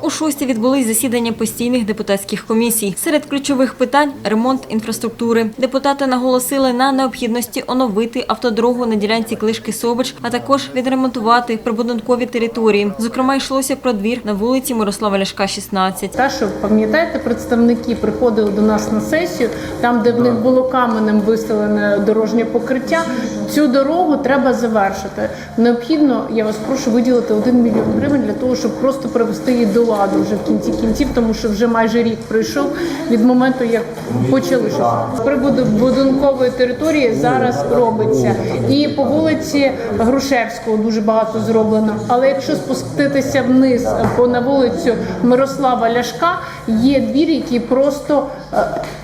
У шості відбулись засідання постійних депутатських комісій. Серед ключових питань ремонт інфраструктури. Депутати наголосили на необхідності оновити автодорогу на ділянці Клишки Собич, а також відремонтувати прибудинкові території. Зокрема, йшлося про двір на вулиці Мирослава Ляшка, 16. Та що пам'ятаєте, представники приходили до нас на сесію, там, де в них було каменем виставлене дорожнє покриття. Цю дорогу треба завершити. Необхідно, я вас прошу виділити 1 мільйон гривень для того, щоб просто привести її до ладу вже в кінці кінців, тому що вже майже рік пройшов від моменту, як почали щось. З приводу будинкової території зараз робиться. І по вулиці Грушевського дуже багато зроблено. Але якщо спуститися вниз е, по на вулицю Мирослава Ляшка, є двір, який просто е,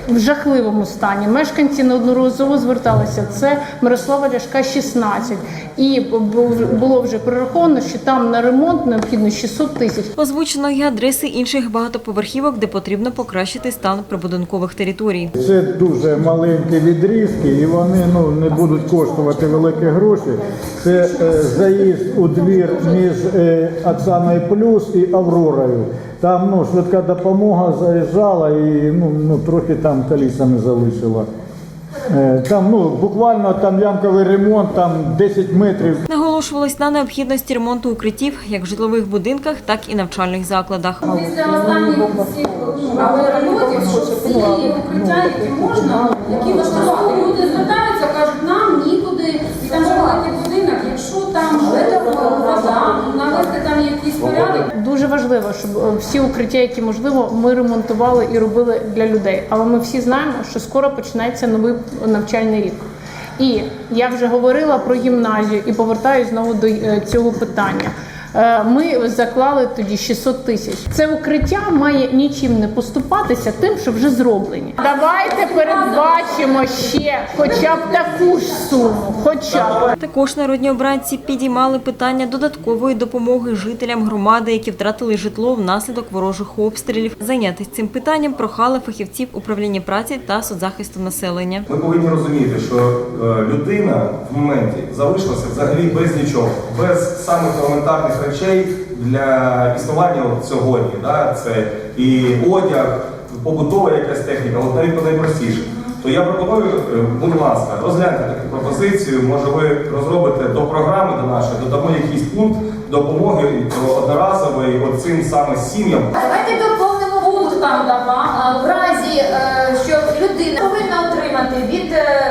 в жахливому стані. Мешканці неодноразово зверталися. Це Мирослава Ляшка 16. І було вже прораховано, що там на ремонт необхідно 600 тисяч. Озвучено і адреси інших багатоповерхівок, де потрібно покращити стан прибудинкових територій. Це дуже маленькі відрізки, і вони ну не будуть коштувати великі гроші. Це е, заїзд у двір між е, Оксаною Плюс і Авророю. Там ну швидка допомога заїжджала і ну, ну трохи там колісами залишила. Е, Там ну буквально там ямковий ремонт, там 10 метрів. Наголошувалось на необхідності ремонту укриттів як в житлових будинках, так і навчальних закладах. Після останніх всіх але ремонтів, що всі укриття, які можна, які влаштувати. Люди звертаються, кажуть, нам нікуди, і там же великий будинок, якщо там вода, навести там якийсь порядок, Дуже важливо, щоб е, всі укриття, які можливо, ми ремонтували і робили для людей. Але ми всі знаємо, що скоро почнеться новий навчальний рік. І я вже говорила про гімназію і повертаюся знову до е, цього питання. Е, Ми заклали тоді 600 тисяч. Це укриття має нічим не поступатися тим, що вже зроблені. Давайте передбачимо ще хоча б таку ж суму, хоча б. Також народні обранці підіймали питання додаткової допомоги жителям громади, які втратили житло внаслідок ворожих обстрілів. Зайнятися цим питанням прохали фахівців управління праці та соцзахисту населення. Ми повинні розуміти, що е, людина в моменті залишилася взагалі без нічого, без самих елементарних речей для існування от сьогодні. Да? Це і одяг, побутова якась техніка, от навіть найпростіше. То я пропоную, е, будь ласка, розгляньте таку пропозицію. Може, ви розробите до програми до нашої, додамо якийсь пункт допомоги одноразової цим саме сім'ям. Давайте доповнимо пункт там дама. В разі, е, що людина повинна отримати від е,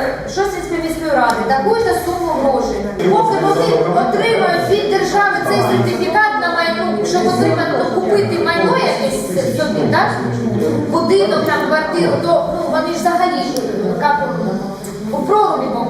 міської ради таку ж суму грошей. Поки вони отримають ну, купити майно якесь собі, так? Будинок там, квартиру, то ну вони ж взагалі ж як у прорубі болтаються.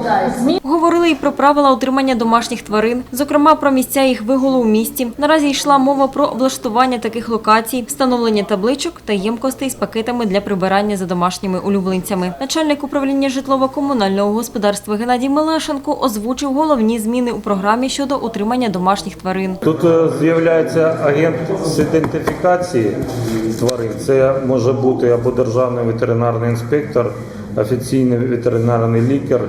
Говорили і про правила утримання домашніх тварин, зокрема про місця їх вигулу у місті. Наразі йшла мова про облаштування таких локацій, встановлення табличок та ємкостей з пакетами для прибирання за домашніми улюбленцями. Начальник управління житлово-комунального господарства Геннадій Мелешенко озвучив головні зміни у програмі щодо утримання домашніх тварин. Тут е, з'являється агент з ідентифікації тварин. Це може бути або державний ветеринарний інспектор, офіційний ветеринарний лікар,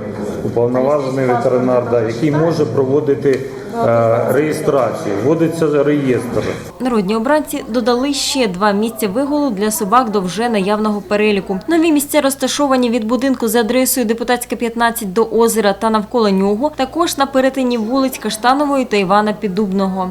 уповноважений ветеринар, да, який може проводити е, реєстрацію. Вводиться реєстр. Народні обранці додали ще два місця вигулу для собак до вже наявного переліку. Нові місця розташовані від будинку за адресою Депутатська 15 до озера та навколо нього, також на перетині вулиць Каштанової та Івана Піддубного.